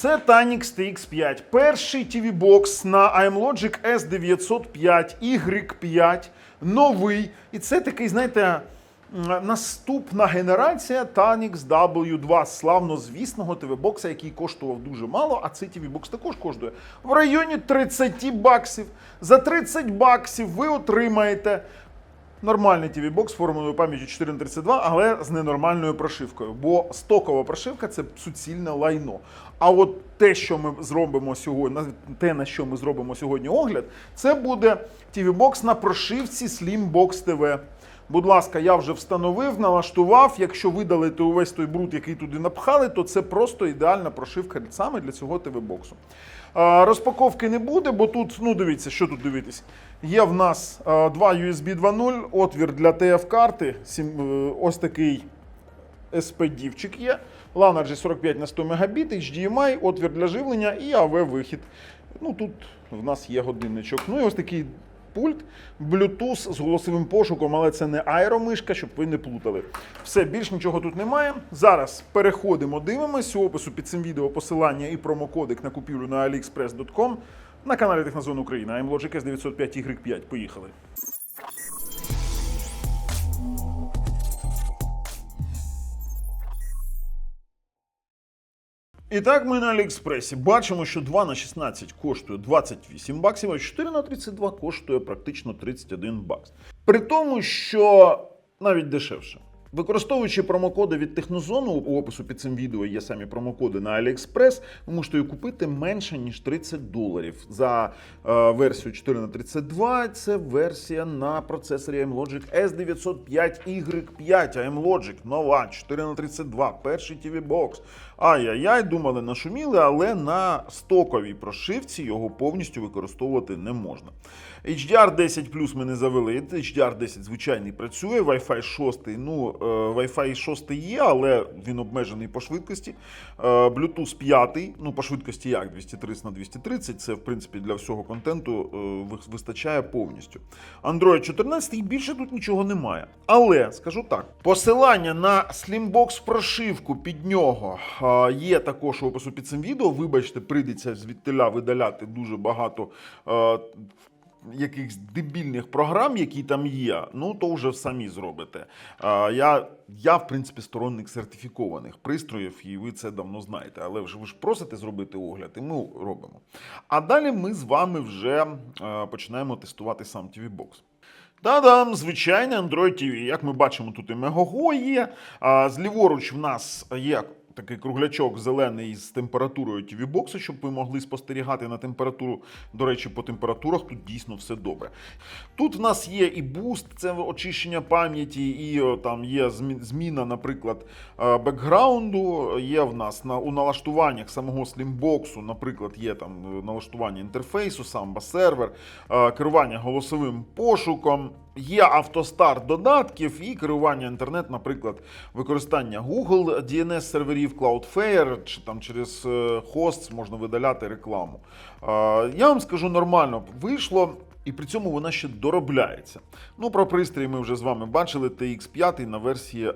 Це Tanix TX5. Перший TV Box на iMlogic S905 Y5, новий. І це такий, знаєте, наступна генерація Tanix W2 славно звісного TV-бокса, який коштував дуже мало, а цей TV-бокс також коштує в районі 30 баксів. За 30 баксів ви отримаєте Нормальний TV-бокс з формулою пам'яті 432, але з ненормальною прошивкою. Бо стокова прошивка це суцільне лайно. А от те, що ми зробимо сьогодні, те, на що ми зробимо сьогодні огляд, це буде TV-бокс на прошивці Slimbox TV. Будь ласка, я вже встановив, налаштував. Якщо видалити увесь той бруд, який туди напхали, то це просто ідеальна прошивка саме для цього TV-боксу. Розпаковки не буде, бо тут, ну дивіться, що тут дивитись. Є в нас два USB 2.0, отвір для TF-карти, е, ось такий SPD-вчик є. LAN RJ 45 на 100 Мбіт, HDMI, отвір для живлення і AV-вихід. Ну тут в нас є годинничок. Ну і ось такий пульт, Bluetooth з голосовим пошуком, але це не аеромишка, щоб ви не плутали. Все, більш нічого тут немає. Зараз переходимо, дивимось. У опису під цим відео посилання і промокодик на купівлю на aliexpress.com на каналі Технозон Україна. iMlogic S905 Y5. Поїхали. І так ми на Аліекспресі бачимо, що 2 на 16 коштує 28 баксів, а 4 на 32 коштує практично 31 бакс. При тому, що навіть дешевше. Використовуючи промокоди від Технозону, у опису під цим відео є самі промокоди на AliExpress, ви можете купити менше, ніж 30 доларів. За е, версію 4 на 32 це версія на процесорі iMlogic S905Y5, iMlogic нова 4 на 32 перший TV Box. Ай-яй-яй, думали, нашуміли, але на стоковій прошивці його повністю використовувати не можна. HDR 10 ми не завели. HDR 10 звичайний працює, Wi-Fi 6, ну, е, Wi-Fi 6 є, але він обмежений по швидкості. Е, Bluetooth 5, ну по швидкості як 230 на 230, це в принципі для всього контенту е, вистачає повністю. Android 14 і більше тут нічого немає. Але скажу так: посилання на Slimbox прошивку під нього є також у опису під цим відео. Вибачте, прийдеться звідтиля видаляти дуже багато. Якихось дебільних програм, які там є, ну то вже самі зробите. Я, я, в принципі, сторонник сертифікованих пристроїв, і ви це давно знаєте. Але вже ви ж просите зробити огляд, і ми робимо. А далі ми з вами вже е, починаємо тестувати сам TV Box. Та-дам, звичайний Android TV. Як ми бачимо, тут і Megogo є. А зліворуч в нас є такий круглячок зелений з температурою TV боксу, щоб ви могли спостерігати на температуру. До речі, по температурах тут дійсно все добре. Тут в нас є і буст, це очищення пам'яті, і там є зміна, наприклад, е, бекграунду. Є в нас на у налаштуваннях самого слімбоксу, наприклад, є там е, налаштування інтерфейсу, самба сервер, е, керування голосовим пошуком. Є автостарт додатків і керування інтернет, наприклад, використання Google DNS серверів, Cloudflare, чи там через е, хост можна видаляти рекламу. Е, Я вам скажу нормально, вийшло. І при цьому вона ще доробляється. Ну, про пристрій ми вже з вами бачили TX5 на версії е,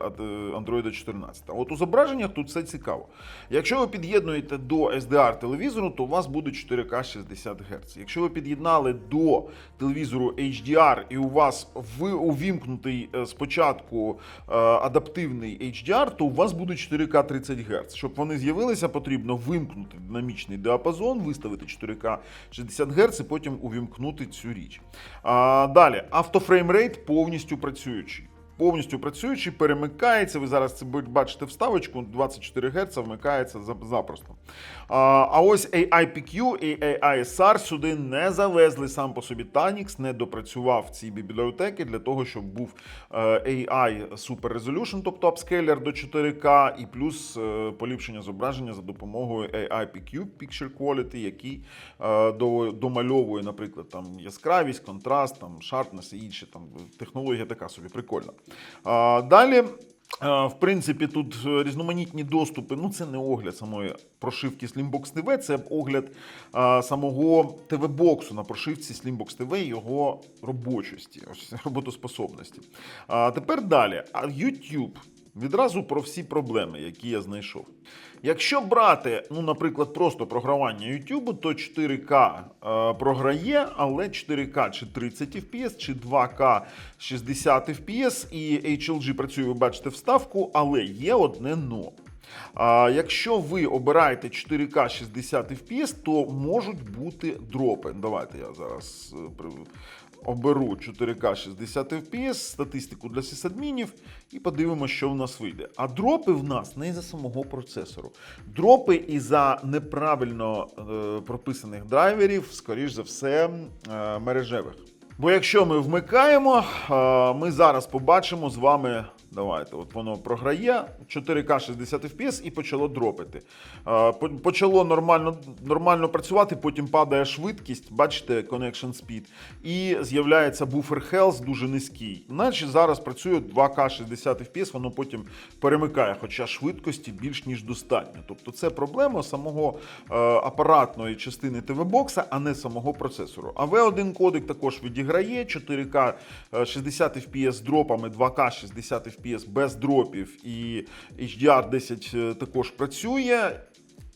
Android 14. А От у зображеннях тут все цікаво. Якщо ви під'єднуєте до SDR телевізору, то у вас буде 4К 60 Гц. Якщо ви під'єднали до телевізору HDR і у вас ви увімкнутий е, спочатку е, адаптивний HDR, то у вас буде 4К 30 Гц. Щоб вони з'явилися, потрібно вимкнути динамічний діапазон, виставити 4К 60 Гц і потім увімкнути цю річ. А, далі, автофреймрейт повністю працюючий. Повністю працюючий, перемикається. Ви зараз це бачите вставочку, 24 Гц вмикається запросто. А, ось AIPQ і AISR сюди не завезли сам по собі Tanix, не допрацював ці бібліотеки для того, щоб був е, AI Super Resolution, тобто апскейлер до 4К, і плюс е, поліпшення зображення за допомогою AIPQ Picture Quality, який е, до- домальовує, наприклад, там яскравість, контраст, там sharpness і інші там технологія така собі прикольна. Далі. В принципі, тут е, різноманітні доступи. Ну, це не огляд самої прошивки Slimbox TV, це огляд самого ТВ-боксу на прошивці Slimbox TV і його робочості, роботоспособності. А тепер далі. YouTube. Відразу про всі проблеми, які я знайшов. Якщо брати, ну, наприклад, просто програвання YouTube, то 4К е, програє, але 4К чи 30 FPS, чи 2К 60 FPS, і HLG працює, ви бачите, вставку, але є одне но. А якщо ви обираєте 4К 60 FPS, то можуть бути дропи. Давайте я зараз е, оберу 4К 60 FPS, статистику для сисадмінів і подивимося, що в нас вийде. А дропи в нас не із-за самого процесору. Дропи і за неправильно е, прописаних драйверів, скоріш за все, е, мережевих. Бо якщо ми вмикаємо, е, ми зараз побачимо з вами. Давайте, от воно програє 4К 60 FPS і почало дропити. Почало нормально, нормально працювати, потім падає швидкість, бачите, connection speed, і з'являється buffer health дуже низький. Наче зараз працює 2К 60 FPS, воно потім перемикає, хоча швидкості більш ніж достатньо. Тобто це проблема самого е, апаратної частини ТВ-бокса, а не самого процесору. А V1 кодек також відіграє 4К е, 60 FPS з дропами, 2К 60 FPS без дропів, і HDR10 е, також працює.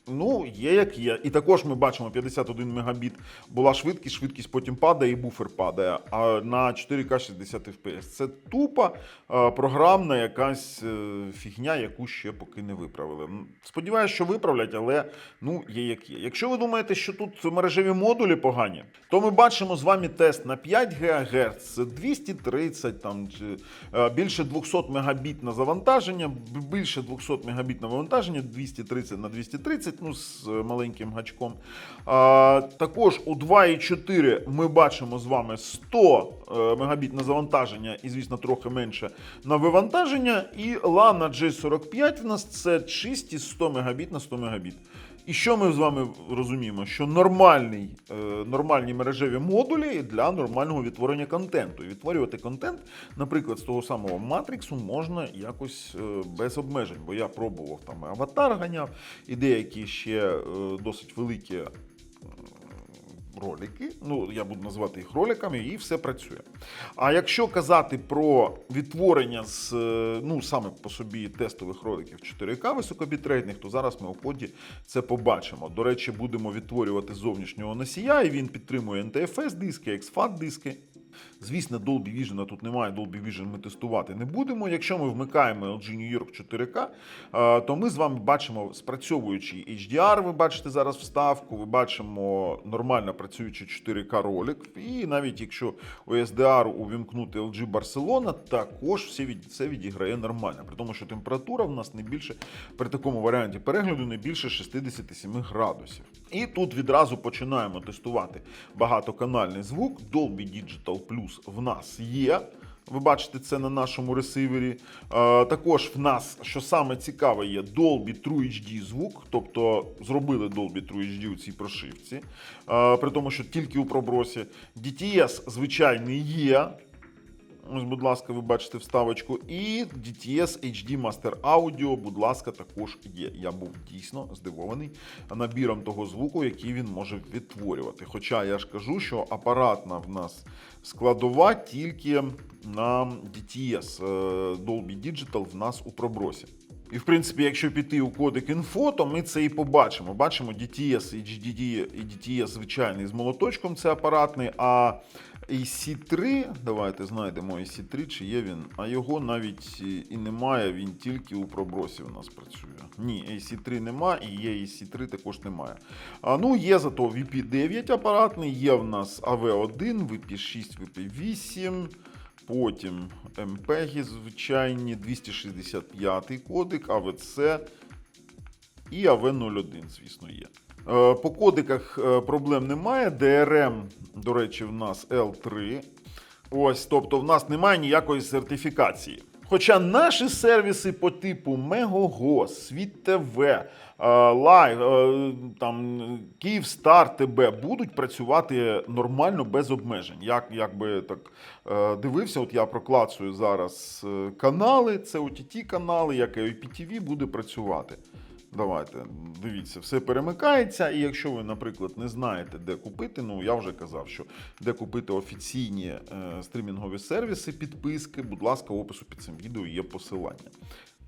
Ну, є як є. І також ми бачимо 51 мегабіт була швидкість, швидкість потім падає і буфер падає. А на 4К 60 FPS. Це тупа е, програмна якась е, фігня, яку ще поки не виправили. М, Сподіваюсь, що виправлять, але ну є як є. Якщо ви думаєте, що тут мережеві модулі погані, то ми бачимо з вами тест на 5 ГГц, 230, там е, більше 200 мегабіт на завантаження, більше 200 мегабіт на вивантаження, 230 на 230, ну з е, маленьким гачком. А, також у 2.4 ми бачимо з вами 100 е, мегабіт на завантаження і, звісно, трохи менше на вивантаження. І LAN G45 в нас це чисті 100 мегабіт на 100 мегабіт. І що ми з вами розуміємо? Що нормальний, е, нормальні мережеві модулі для нормального відтворення контенту. І відтворювати контент, наприклад, з того самого Матриксу можна якось е, без обмежень. Бо я пробував там аватар ганяв, і деякі ще е, досить великі. Ролики, ну я буду називати їх роликами, і все працює. А якщо казати про відтворення з е, ну саме по собі тестових роликів 4К високобітрейтних, то зараз ми у ході це побачимо. До речі, будемо відтворювати зовнішнього носія, і він підтримує NTFS диски, XFAT диски. Звісно, Dolby Vision тут немає, Dolby Vision ми тестувати не будемо. Якщо ми вмикаємо LG New York 4K, е, то ми з вами бачимо спрацьовуючий HDR, ви бачите зараз вставку, ви бачимо нормально працюючий 4К ролик. І навіть якщо у SDR увімкнути LG Barcelona, також все, від, все відіграє нормально. При тому, що температура в нас не більше при такому варіанті перегляду не більше 67 градусів. І тут відразу починаємо тестувати багатоканальний звук. Dolby Digital Plus в нас є. Ви бачите це на нашому ресивері. Е, також в нас, що саме цікаве, є Dolby True HD звук, тобто зробили Dolby True HD у цій прошивці, е, при тому, що тільки у пробросі. DTS звичайний є. Ось, будь ласка, ви бачите вставочку. І DTS HD Master Audio, будь ласка, також є. Я був дійсно здивований набіром того звуку, який він може відтворювати. Хоча я ж кажу, що апаратна в нас складова тільки на DTS. Е, Dolby Digital в нас у пробросі. І в принципі, якщо піти у кодек інфо, то ми це і побачимо. Бачимо DTS, HDD і DTS звичайний з молоточком, це апаратний. А AC3, давайте знайдемо AC3, чи є він. А його навіть і немає, він тільки у пробросі у нас працює. Ні, AC3 нема, і є AC3 також немає. А, ну, є зато VP9 апаратний, є в нас AV1, VP6, VP8. Потім MPEG звичайні, 265 кодек, АВЦ і АВ01, звісно, є. Е, По кодиках е, проблем немає. DRM, до речі, в нас L3. Ось, тобто, в нас немає ніякої сертифікації. Хоча наші сервіси по типу Мегогос, Світ ТВ, е, Лайв, там Київстар ТБ будуть працювати нормально без обмежень. Як, як би так дивився, от я проклацую зараз канали, це OTT канали, як і IPTV буде працювати. Давайте, дивіться, все перемикається. І якщо ви, наприклад, не знаєте, де купити, ну я вже казав, що де купити офіційні е, стрімінгові сервіси, підписки, будь ласка, в опису під цим відео є посилання.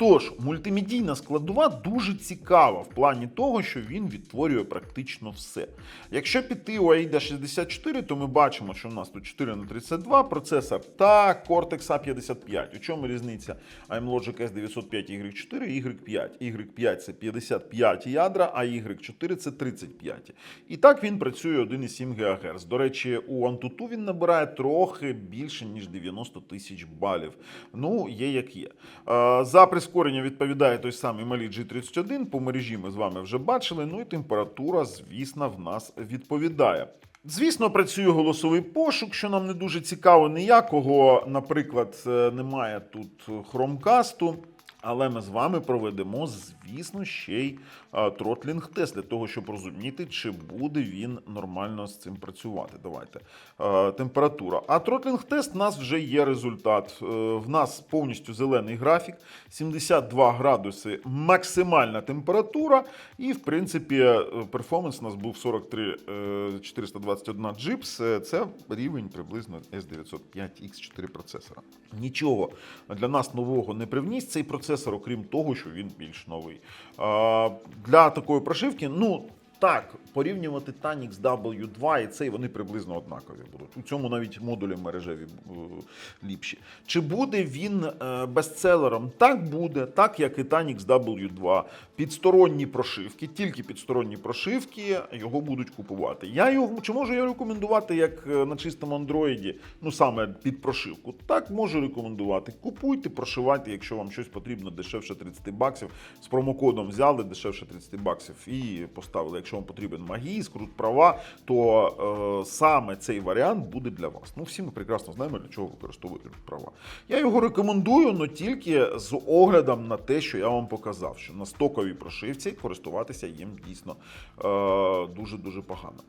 Тож, мультимедійна складова дуже цікава в плані того, що він відтворює практично все. Якщо піти у AIDA 64, то ми бачимо, що в нас тут 4 на 32 процесор та Cortex A55. У чому різниця iMlogic S905 Y4 і Y5? Y5 це 55 ядра, а Y4 це 35. І так він працює 1,7 ГГц. До речі, у Antutu він набирає трохи більше, ніж 90 тисяч балів. Ну, є як є. Е, За прискорення відповідає той самий малі G31. По мережі ми з вами вже бачили. Ну і температура, звісно, в нас відповідає. Звісно, працює голосовий пошук, що нам не дуже цікаво. Ніякого, наприклад, е, немає тут хромкасту. Але ми з вами проведемо, звісно, ще й е, тротлінг тест для того, щоб розуміти, чи буде він нормально з цим працювати. Давайте. Е, температура. А тротлінг тест у нас вже є результат. Е, в нас повністю зелений графік, 72 градуси максимальна температура. І, в принципі, перформанс у нас був 43 е, 421 джипс. Е, Це рівень приблизно S905X4 процесора. Нічого для нас нового не привніс цей процесор, окрім того, що він більш новий. Для такої прошивки, ну. Так, порівнювати Tanix W2 і цей вони приблизно однакові будуть. У цьому навіть модулі мережеві е, ліпші. Чи буде він е, бестселером? Так буде, так як і Tanix W2. Підсторонні прошивки, тільки підсторонні прошивки його будуть купувати. Я його чи можу я рекомендувати як е, на чистому андроїді, ну саме під прошивку? Так можу рекомендувати. Купуйте, прошивайте, якщо вам щось потрібно дешевше 30 баксів. З промокодом взяли дешевше 30 баксів і поставили. Якщо вам потрібен магії, крут права, то е, саме цей варіант буде для вас. Ну, всі ми прекрасно знаємо, для чого використовують права. Я його рекомендую, але тільки з оглядом на те, що я вам показав, що на стоковій прошивці користуватися їм дійсно дуже дуже погано.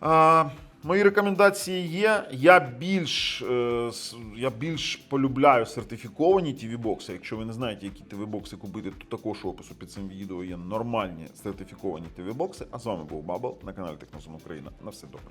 А, мої рекомендації є. Я більш, е, я більш полюбляю сертифіковані TV-бокси. Якщо ви не знаєте, які TV-бокси купити, то також опису під цим відео є нормальні сертифіковані TV-бокси. А з вами був Бабл на каналі Технозум Україна. На все добре.